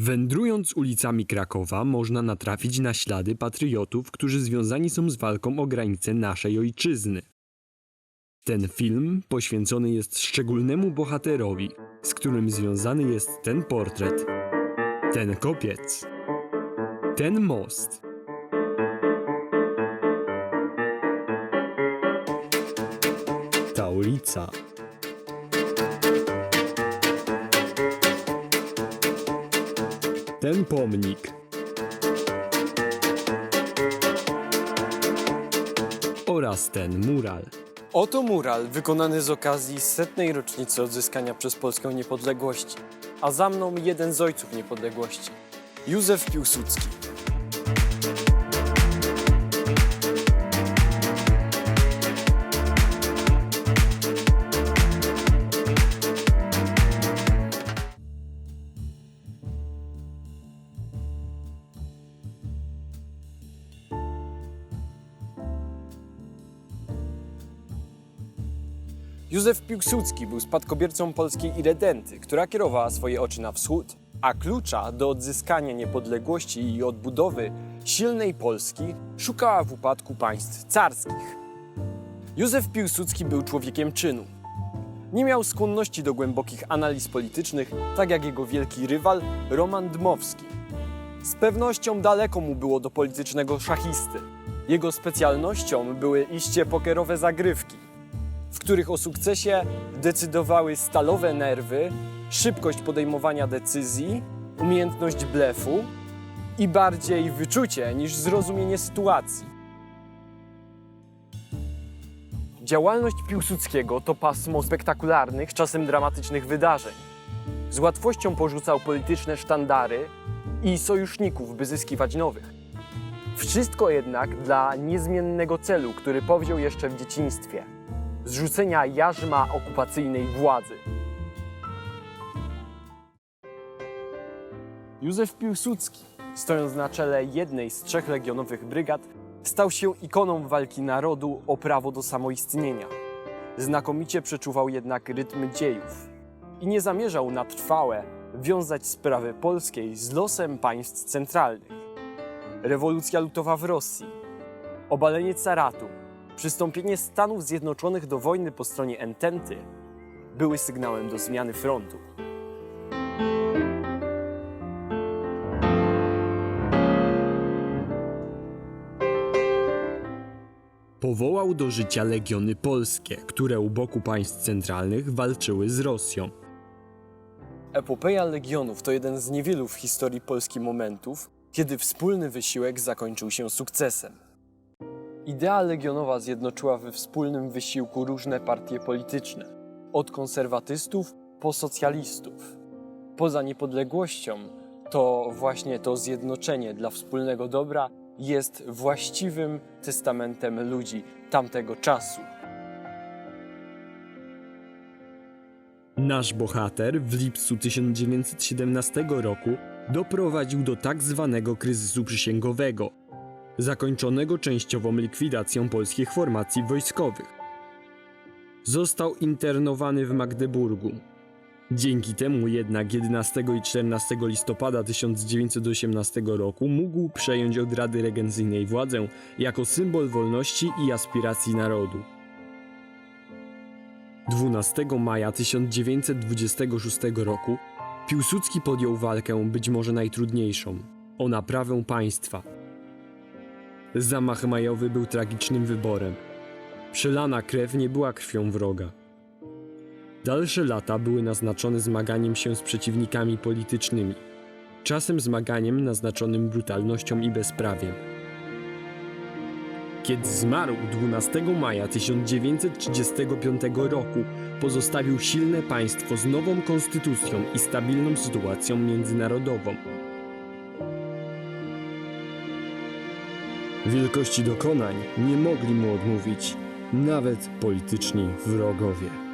Wędrując ulicami Krakowa, można natrafić na ślady patriotów, którzy związani są z walką o granice naszej ojczyzny. Ten film poświęcony jest szczególnemu bohaterowi, z którym związany jest ten portret, ten kopiec, ten most. Ta ulica. Ten pomnik. Oraz ten mural. Oto mural wykonany z okazji setnej rocznicy odzyskania przez Polskę niepodległości. A za mną jeden z ojców niepodległości, Józef Piłsudski. Józef Piłsudski był spadkobiercą polskiej iredenty, która kierowała swoje oczy na wschód, a klucza do odzyskania niepodległości i odbudowy silnej Polski szukała w upadku państw carskich. Józef Piłsudski był człowiekiem czynu. Nie miał skłonności do głębokich analiz politycznych, tak jak jego wielki rywal Roman Dmowski. Z pewnością daleko mu było do politycznego szachisty. Jego specjalnością były iście pokerowe zagrywki których o sukcesie decydowały stalowe nerwy, szybkość podejmowania decyzji, umiejętność blefu i bardziej wyczucie niż zrozumienie sytuacji. Działalność Piłsudskiego to pasmo spektakularnych, czasem dramatycznych wydarzeń. Z łatwością porzucał polityczne sztandary i sojuszników, by zyskiwać nowych. Wszystko jednak dla niezmiennego celu, który powziął jeszcze w dzieciństwie – zrzucenia jarzma okupacyjnej władzy. Józef Piłsudski, stojąc na czele jednej z trzech legionowych brygad, stał się ikoną walki narodu o prawo do samoistnienia. Znakomicie przeczuwał jednak rytm dziejów i nie zamierzał na trwałe wiązać sprawy polskiej z losem państw centralnych. Rewolucja lutowa w Rosji, obalenie caratu, przystąpienie Stanów Zjednoczonych do wojny po stronie Ententy były sygnałem do zmiany frontu. Powołał do życia legiony polskie, które u boku państw centralnych walczyły z Rosją. Epopeja Legionów to jeden z niewielu w historii Polski momentów, kiedy wspólny wysiłek zakończył się sukcesem. Idea legionowa zjednoczyła we wspólnym wysiłku różne partie polityczne, od konserwatystów po socjalistów. Poza niepodległością, to właśnie to zjednoczenie dla wspólnego dobra jest właściwym testamentem ludzi tamtego czasu. Nasz bohater w lipcu 1917 roku doprowadził do tak zwanego kryzysu przysięgowego, zakończonego częściową likwidacją polskich formacji wojskowych. Został internowany w Magdeburgu. Dzięki temu jednak 11 i 14 listopada 1918 roku mógł przejąć od Rady Regencyjnej władzę jako symbol wolności i aspiracji narodu. 12 maja 1926 roku Piłsudski podjął walkę być może najtrudniejszą o naprawę państwa. Zamach majowy był tragicznym wyborem. Przelana krew nie była krwią wroga. Dalsze lata były naznaczone zmaganiem się z przeciwnikami politycznymi, czasem zmaganiem naznaczonym brutalnością i bezprawiem. Kiedy zmarł 12 maja 1935 roku, pozostawił silne państwo z nową konstytucją i stabilną sytuacją międzynarodową. Wielkości dokonań nie mogli mu odmówić nawet polityczni wrogowie.